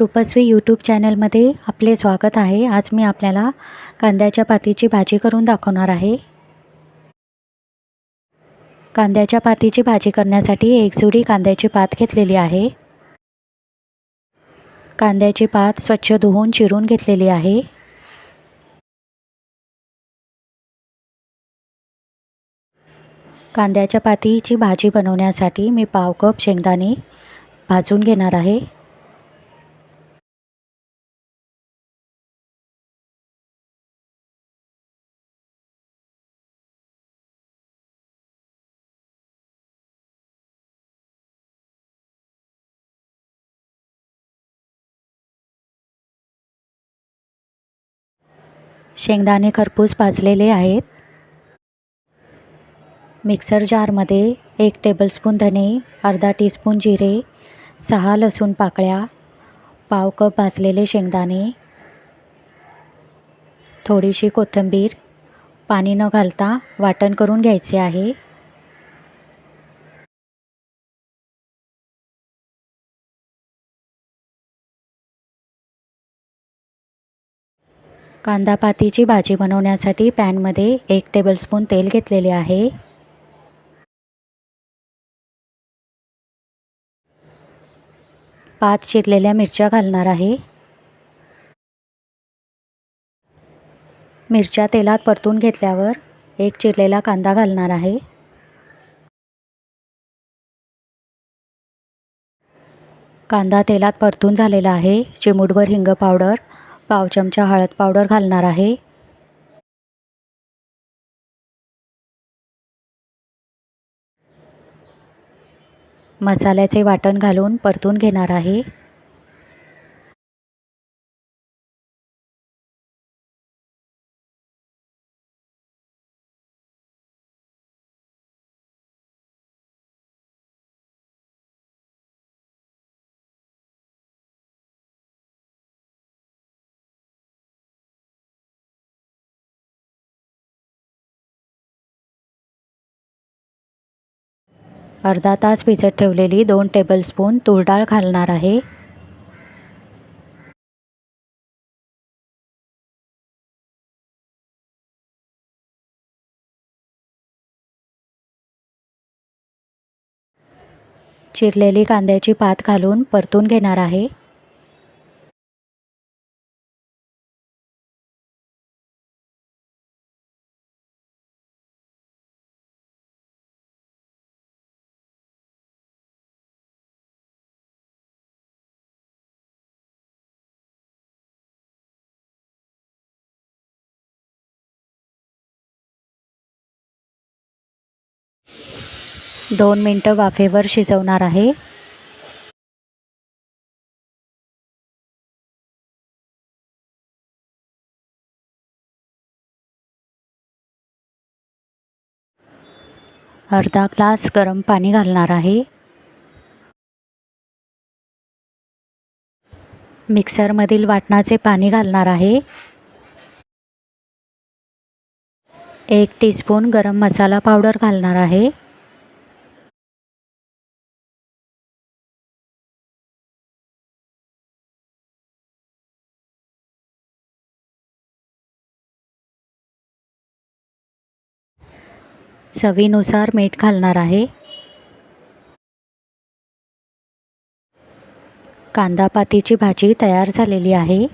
रूपस्वी YouTube चॅनलमध्ये आपले स्वागत आहे. आज मी आपल्याला कांद्याच्या पातीची भाजी करून दाखवणार आहे. कांद्याच्या पातीची भाजी करण्यासाठी एक जुडी कांद्याची पात घेतलेली आहे. कांद्याची पात स्वच्छ धुवून चिरून घेतलेली आहे. कांद्याच्या पातीची भाजी बनवण्यासाठी मी पाव कप शेंगदाणे भाजून घेणार आहे. शेंगदाणे खरपूस भाजलेले आहेत. मिक्सर जारमध्ये एक टेबलस्पून धने अर्धा टीस्पून जिरे सहा लसूण पाकळ्या पाव कप भाजलेले शेंगदाणे थोडीशी कोथिंबीर पाणी न घालता वाटण करून घ्यायचे आहे. कांदा पातीची भाजी बनवण्यासाठी पॅनमध्ये एक टेबलस्पून तेल घेतलेले आहे. पाच चिरलेल्या मिरच्या घालणार आहे. मिरच्या तेलात परतून घेतल्यावर एक चिरलेला कांदा घालणार आहे. कांदा तेलात परतून झालेला आहे. चिमूटभर हिंग पावडर पाव चमचा हळद पावडर घालणार आहे. मसाल्याचे वाटण घालून परतून घेणार आहे. अर्धा तास भिजत ठेवलेली दोन टेबलस्पून तूर डाळ घालणार आहे. चिरलेली कांद्याची पात घालून परतून घेणार आहे. दोन मिनटं वाफेवर शिजवणार आहे. अर्धा ग्लास गरम पाणी घालणार आहे. मिक्सरमधील वाटणाचे पाणी घालणार आहे. एक टीस्पून गरम मसाला पावडर घालणार आहे. चवीनुसार मीठ घालणार आहे. कांदापातीची भाजी तयार झालेली आहे.